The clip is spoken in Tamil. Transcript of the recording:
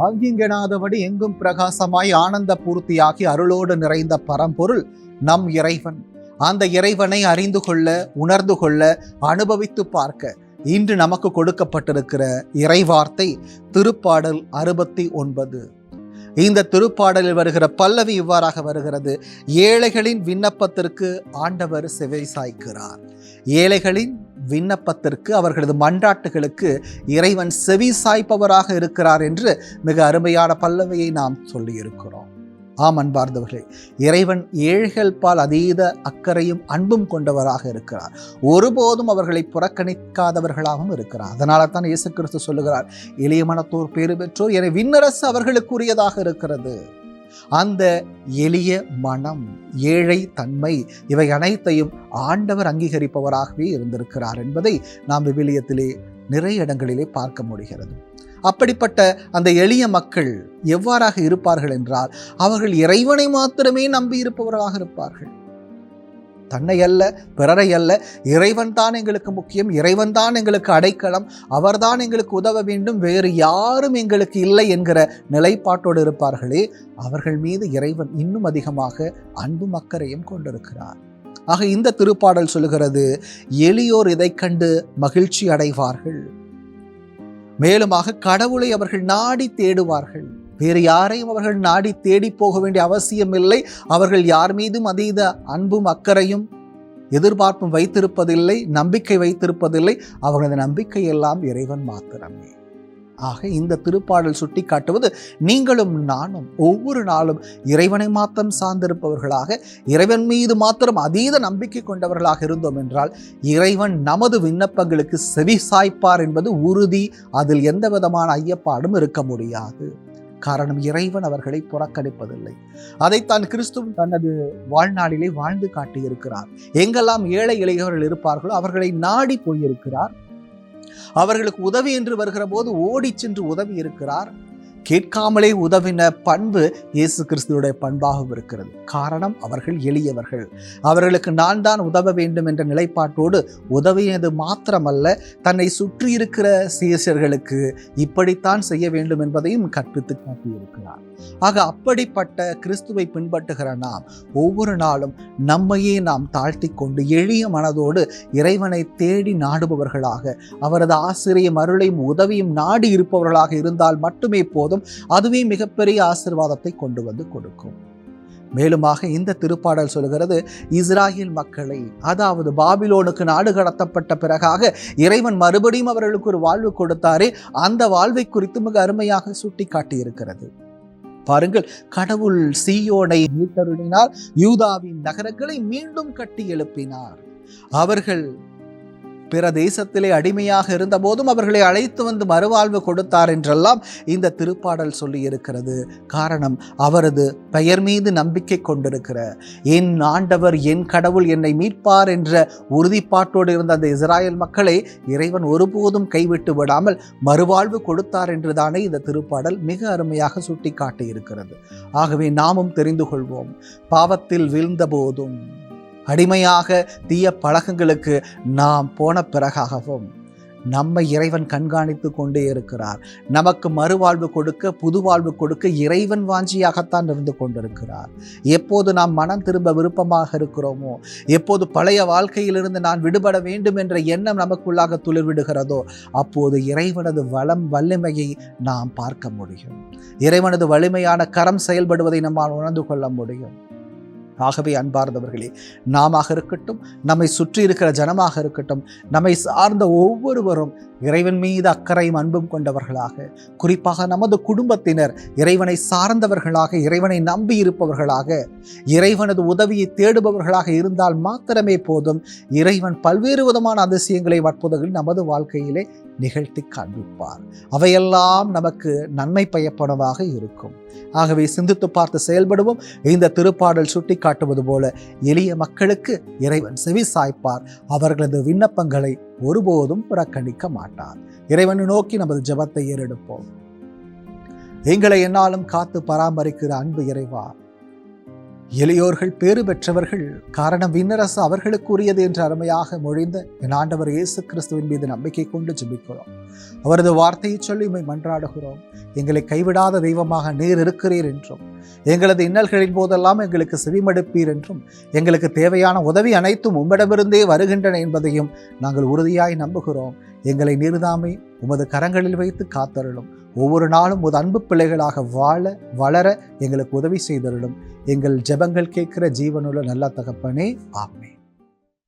அங்கிங்கெனாதபடி எங்கும் பிரகாசமாய் ஆனந்த பூர்த்தியாகி அருளோடு நிறைந்த பரம்பொருள் நம் இறைவன். அந்த இறைவனை அறிந்து கொள்ள உணர்ந்து கொள்ள அனுபவித்து பார்க்க இன்று நமக்கு கொடுக்கப்பட்டிருக்கிற இறைவார்த்தை திருப்பாடல் அறுபத்தி ஒன்பது. இந்த திருப்பாடலில் வருகிற பல்லவி இவ்வாறாக வருகிறது. ஏழைகளின் விண்ணப்பத்திற்கு ஆண்டவர் செவை சாய்க்கிறார் ஏழைகளின் விண்ணப்பத்திற்கு அவர்களது மன்றாட்டுகளுக்கு இறைவன் செவி சாய்ப்பவராக இருக்கிறார் என்று மிக அருமையான பல்லவியை நாம் சொல்லியிருக்கிறோம். ஆம் அன்பார்ந்தவர்களே இறைவன் ஏழைகள் பால் அதீத அக்கறையும் அன்பும் கொண்டவராக இருக்கிறார். ஒருபோதும் அவர்களை புறக்கணிக்காதவர்களாகவும் இருக்கிறார். அதனால தான் இயேசு கிறிஸ்து சொல்லுகிறார் இளைய மனத்தோர் பேறு பெற்றோர் என விண்ணரசு அவர்களுக்குரியதாக இருக்கிறது. அந்த எளிய மனம் ஏழை தன்மை இவை அனைத்தையும் ஆண்டவர் அங்கீகரிப்பவராகவே இருந்திருக்கிறார் என்பதை நாம் விவிலியத்திலே நிறைய இடங்களிலே பார்க்க முடிகிறது. அப்படிப்பட்ட அந்த எளிய மக்கள் எவ்வாறாக இருப்பார்கள் என்றால் அவர்கள் இறைவனை மாத்திரமே நம்பி இருப்பவர்களாக இருப்பார்கள். தன்னை அல்ல பிறரை அல்ல இறைவன் தான் எங்களுக்கு முக்கியம் இறைவன் தான் எங்களுக்கு அடைக்கலம் அவர்தான் எங்களுக்கு உதவ வேண்டும் வேறு யாரும் எங்களுக்கு இல்லை என்கிற நிலைப்பாட்டோடு இருப்பார்களே அவர்கள் மீது இறைவன் இன்னும் அதிகமாக அன்பும் அக்கறையும் கொண்டிருக்கிறார். ஆக இந்த திருப்பாடல் சொல்லுகிறது எளியோர் இதை கண்டு மகிழ்ச்சி அடைவார்கள். மேலுமாக கடவுளை அவர்கள் நாடி தேடுவார்கள். வேறு யாரையும் அவர்கள் நாடி தேடி போக வேண்டிய அவசியம் இல்லை. அவர்கள் யார் மீதும் அதீத அன்பும் அக்கறையும் எதிர்பார்ப்பும் வைத்திருப்பதில்லை நம்பிக்கை வைத்திருப்பதில்லை. அவர்களது நம்பிக்கை எல்லாம் இறைவன் மாத்திரமே. ஆக இந்த திருப்பாடல் சுட்டி காட்டுவது நீங்களும் நானும் ஒவ்வொரு நாளும் இறைவனை மாத்திரம் சார்ந்திருப்பவர்களாக இறைவன் மீது மாத்திரம் அதீத நம்பிக்கை கொண்டவர்களாக இருந்தோம் என்றால் இறைவன் நமது விண்ணப்பங்களுக்கு செவி சாய்ப்பார் என்பது உறுதி. அதில் எந்த விதமான ஐயப்பாடும் இருக்க முடியாது. காரணம் இறைவன் அவர்களை புறக்கணிப்பதில்லை. அதைத்தான் கிறிஸ்துவ தனது வாழ்நாளிலே வாழ்ந்து காட்டியிருக்கிறார். எங்கெல்லாம் ஏழை இளையவர்கள் இருப்பார்களோ அவர்களை நாடி போயிருக்கிறார். அவர்களுக்கு உதவி என்று வருகிற போது ஓடிச் சென்று உதவி இருக்கிறார். கேட்காமலே உதவின பண்பு இயேசு கிறிஸ்துவோடைய பண்பாகவும் இருக்கிறது. காரணம் அவர்கள் எளியவர்கள். அவர்களுக்கு நான் தான் உதவ வேண்டும் என்ற நிலைப்பாட்டோடு உதவியது மாத்திரமல்ல தன்னை சுற்றி இருக்கிற சீசர்களுக்கு இப்படித்தான் செய்ய வேண்டும் என்பதையும் கற்பித்து காட்டியிருக்கிறார். ஆக அப்படிப்பட்ட கிறிஸ்துவை பின்பற்றுகிற நாம் ஒவ்வொரு நாளும் நம்மையே நாம் தாழ்த்தி கொண்டு எளிய மனதோடு இறைவனை தேடி நாடுபவர்களாக அவரது ஆசிரியம் அருளையும் உதவியும் நாடி இருப்பவர்களாக இருந்தால் மட்டுமே போதும். போதும் அதுவே மிகப்பெரிய ஆசிர்வாதத்தை கொண்டு வந்து கொடுக்கும். மேலுமாக இந்த திருப்பாடல் சொல்கிறது இஸ்ராயேல் மக்களை அதாவது பாபிலோனுக்கு நாடு கடத்தப்பட்ட பிறகாக இறைவன் மறுபடியும் அவர்களுக்கு ஒரு வாழ்வு கொடுத்தாரே அந்த வாழ்வை குறித்து மிக அருமையாக சுட்டி காட்டியிருக்கிறது பாருங்கள் கடவுள் சீயோனை மீட்டருளினார் யூதாவின் நகரங்களை மீண்டும் கட்டி எழுப்பினார். அவர்கள் பிற தேசத்திலே அடிமையாக இருந்த போதும் அவர்களை அழைத்து வந்து மறுவாழ்வு கொடுத்தார் என்றெல்லாம் இந்த திருப்பாடல் சொல்லி இருக்கிறது. காரணம் அவரது பெயர் மீது நம்பிக்கை கொண்டிருக்கிற என் ஆண்டவர் என் கடவுள் என்னை மீட்பார் என்ற உறுதிப்பாட்டோடு இருந்த அந்த இஸ்ராயல் மக்களை இறைவன் ஒருபோதும் கைவிட்டு விடாமல் மறுவாழ்வு கொடுத்தார் என்றுதானே இந்த திருப்பாடல் மிக அருமையாக சுட்டி காட்டியிருக்கிறது ஆகவே நாமும் தெரிந்து கொள்வோம் பாவத்தில் வீழ்ந்த போதும் அடிமையாக தீய பழக்கங்களுக்கு நாம் போன பிறகாகவும் நம்மை இறைவன் கண்காணித்து கொண்டே இருக்கிறார். நமக்கு மறுவாழ்வு கொடுக்க புது வாழ்வு கொடுக்க இறைவன் வாஞ்சியாகத்தான் இருந்து கொண்டிருக்கிறார். எப்போது நாம் மனம் திரும்ப விருப்பமாக இருக்கிறோமோ எப்போது பழைய வாழ்க்கையிலிருந்து நான் விடுபட வேண்டும் என்ற எண்ணம் நமக்குள்ளாக துளிர்விடுகிறதோ அப்போது இறைவனது வளம் வலிமையை நாம் பார்க்க முடியும். இறைவனது வலிமையான கரம் செயல்படுவதை நம்மால் உணர்ந்து கொள்ள முடியும். ஆகவே அன்பார்ந்தவர்களே நாம இருக்கட்டும் நம்மை சுற்றி இருக்கிற ஜனமாக இருக்கட்டும் நம்மை சார்ந்த ஒவ்வொருவரும் இறைவன் மீது அக்கறையும் அன்பும் கொண்டவர்களாக குறிப்பாக நமது குடும்பத்தினர் இறைவனை சார்ந்தவர்களாக இறைவனை நம்பி இருப்பவர்களாக இறைவனது உதவியை தேடுபவர்களாக இருந்தால் மாத்திரமே போதும். இறைவன் பல்வேறு விதமான அதிசயங்களை வற்புதல்கள் நமது வாழ்க்கையிலே நிகழ்த்தி காண்பிப்பார். அவையெல்லாம் நமக்கு நன்மை பயப்படவாக இருக்கும். ஆகவே சிந்தித்து பார்த்து செயல்படுவோம். இந்த திருப்பாடல் சுட்டி காட்டுவது போல எளிய மக்களுக்கு இறைவன் செவி சாய்ப்பார். அவர்களது விண்ணப்பங்களை ஒருபோதும் புறக்கணிக்க மாட்டார். இறைவனை நோக்கி நமது ஜெபத்தை ஏறெடுப்போம். எங்களை என்னாலும் காத்து பராமரிக்கிற அன்பு இறைவா எளியோர்கள் பேறு பெற்றவர்கள் காரணம் விண்ணரசு அவர்களுக்குரியது என்று அருமையாக மொழிந்த என் ஆண்டவர் இயேசு கிறிஸ்துவின் மீது நம்பிக்கை கொண்டு ஜெபிக்கிறோம். அவரது வார்த்தையை சொல்லி உம்மை மன்றாடுகிறோம். எங்களை கைவிடாத தெய்வமாக நீர் இருக்கிறீர் என்றும் எங்களது இன்னல்களின் போதெல்லாம் எங்களுக்கு செவிமடுப்பீர் என்றும் எங்களுக்கு தேவையான உதவி அனைத்தும் உம்மிடமிருந்தே வருகின்றன என்பதையும் நாங்கள் உறுதியாய் நம்புகிறோம். எங்களை நீர்தாமே உமது கரங்களில் வைத்து காத்தருளும். ஒவ்வொரு நாளும் ஒரு அன்பு பிள்ளைகளாக வாழ வளர எங்களுக்கு உதவி செய்தருளும். எங்கள் ஜெபங்கள் கேட்கிற ஜீவனுள்ள நல்ல தகப்பனே ஆமே